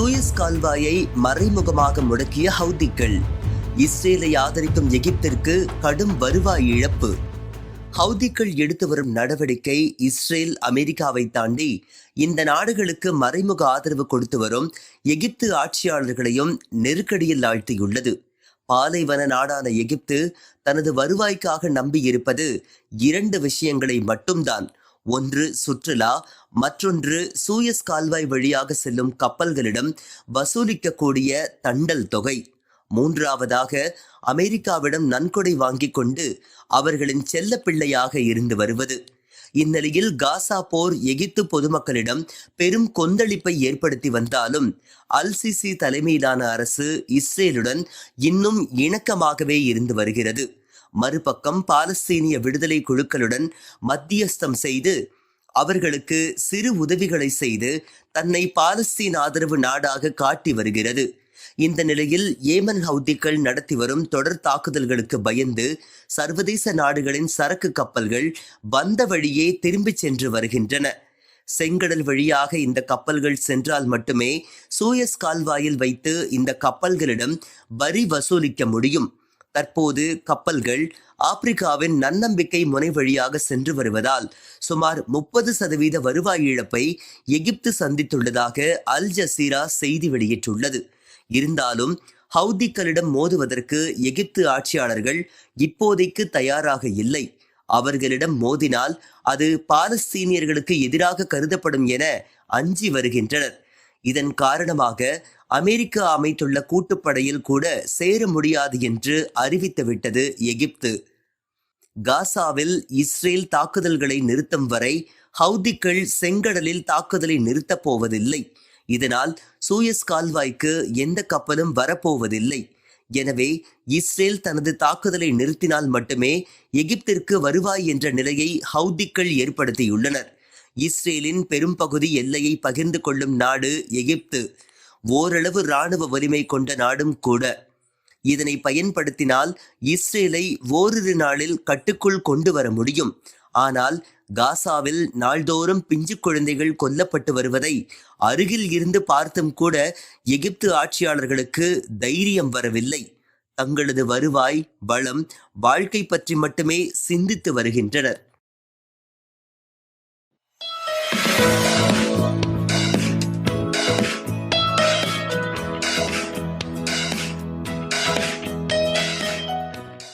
Suez கால்வாயை மறைமுகமாக முடக்கிய ஹவுதிகள் இஸ்ரேலை ஆதரிக்கும் எகிப்திற்கு கடும் வருவாய் இழப்பு. ஹவுதிகள் எடுத்து வரும் நடவடிக்கை இஸ்ரேல் அமெரிக்காவை தாண்டி இந்த நாடுகளுக்கு மறைமுக ஆதரவு கொடுத்து வரும் எகிப்து ஆட்சியாளர்களையும் நெருக்கடியில் ஆழ்த்தியுள்ளது. பாலைவன நாடான எகிப்து தனது வருவாய்க்காக நம்பியிருப்பது இரண்டு விஷயங்களை மட்டும்தான் ஒன்று சுற்றுலா மற்றொன்று சூயஸ் கால்வாய் வழியாக செல்லும் கப்பல்களிடம் வசூலிக்கக்கூடிய தண்டல் தொகை. மூன்றாவதாக அமெரிக்காவிடம் நன்கொடை வாங்கிக் கொண்டு அவர்களின் செல்ல பிள்ளையாக இருந்து வருவது. இந்நிலையில் காசா போர் எகிப்து பொதுமக்களிடம் பெரும் கொந்தளிப்பை ஏற்படுத்தி வந்தாலும் அல்சிசி தலைமையிலான அரசு இஸ்ரேலுடன் இன்னும் இணக்கமாகவே இருந்து வருகிறது. மறுபக்கம் பாலஸ்தீனிய விடுதலை குழுக்களுடன் மத்தியஸ்தம் செய்து அவர்களுக்கு சிறு உதவிகளை செய்து தன்னை பாலஸ்தீன் ஆதரவு நாடாக காட்டி வருகிறது. இந்த நிலையில் ஏமன் ஹவுதிகள் நடத்தி வரும் தொடர் தாக்குதல்களுக்கு பயந்து சர்வதேச நாடுகளின் சரக்கு கப்பல்கள் வந்த வழியே திரும்பிச் சென்று வருகின்றன. செங்கடல் வழியாக இந்த கப்பல்கள் சென்றால் மட்டுமே சூயஸ் கால்வாயில் வைத்து இந்த கப்பல்களிடம் வரி வசூலிக்க முடியும். தற்போது கப்பல்கள் ஆப்பிரிக்காவின் நன்னம்பிக்கை முனை வழியாக சென்று வருவதால் சுமார் முப்பது சதவீத வருவாய் இழப்பை எகிப்து சந்தித்துள்ளதாக அல் ஜசீரா செய்தி வெளியிட்டுள்ளது. இருந்தாலும் ஹவுதிக்களிடம் மோதுவதற்கு எகிப்து ஆட்சியாளர்கள் இப்போதைக்கு தயாராக இல்லை. அவர்களிடம் மோதினால் அது பாலஸ்தீனியர்களுக்கு எதிராக கருதப்படும் என அஞ்சி வருகின்றனர். இதன் காரணமாக அமெரிக்கா அமைத்துள்ள கூட்டுப்படையில் கூட சேர முடியாது என்று அறிவித்துவிட்டது எகிப்து. காசாவில் இஸ்ரேல் தாக்குதல்களை நிறுத்தும் வரை ஹவுதிக்கள் செங்கடலில் தாக்குதலை நிறுத்தப் போவதில்லை. இதனால் சூயஸ் கால்வாய்க்கு எந்த கப்பலும் வரப்போவதில்லை. எனவே இஸ்ரேல் தனது தாக்குதலை நிறுத்தினால் மட்டுமே எகிப்திற்கு வருவாய் என்ற நிலையை ஹவுதிக்கள் ஏற்படுத்தியுள்ளனர். இஸ்ரேலின் பெரும்பகுதி எல்லையை பகிர்ந்து கொள்ளும் நாடு எகிப்து. ஓரளவு இராணுவ வலிமை கொண்ட நாடும் கூட. இதனை பயன்படுத்தினால் இஸ்ரேலை ஓரிரு நாளில் கட்டுக்குள் கொண்டு வர முடியும். ஆனால் காசாவில் நாள்தோறும் பிஞ்சு குழந்தைகள் கொல்லப்பட்டு வருவதை அருகில் இருந்து பார்த்தும் கூட எகிப்து ஆட்சியாளர்களுக்கு தைரியம் வரவில்லை. தங்களது வருவாய் பலம் வாழ்க்கை பற்றி மட்டுமே சிந்தித்து வருகின்றனர்.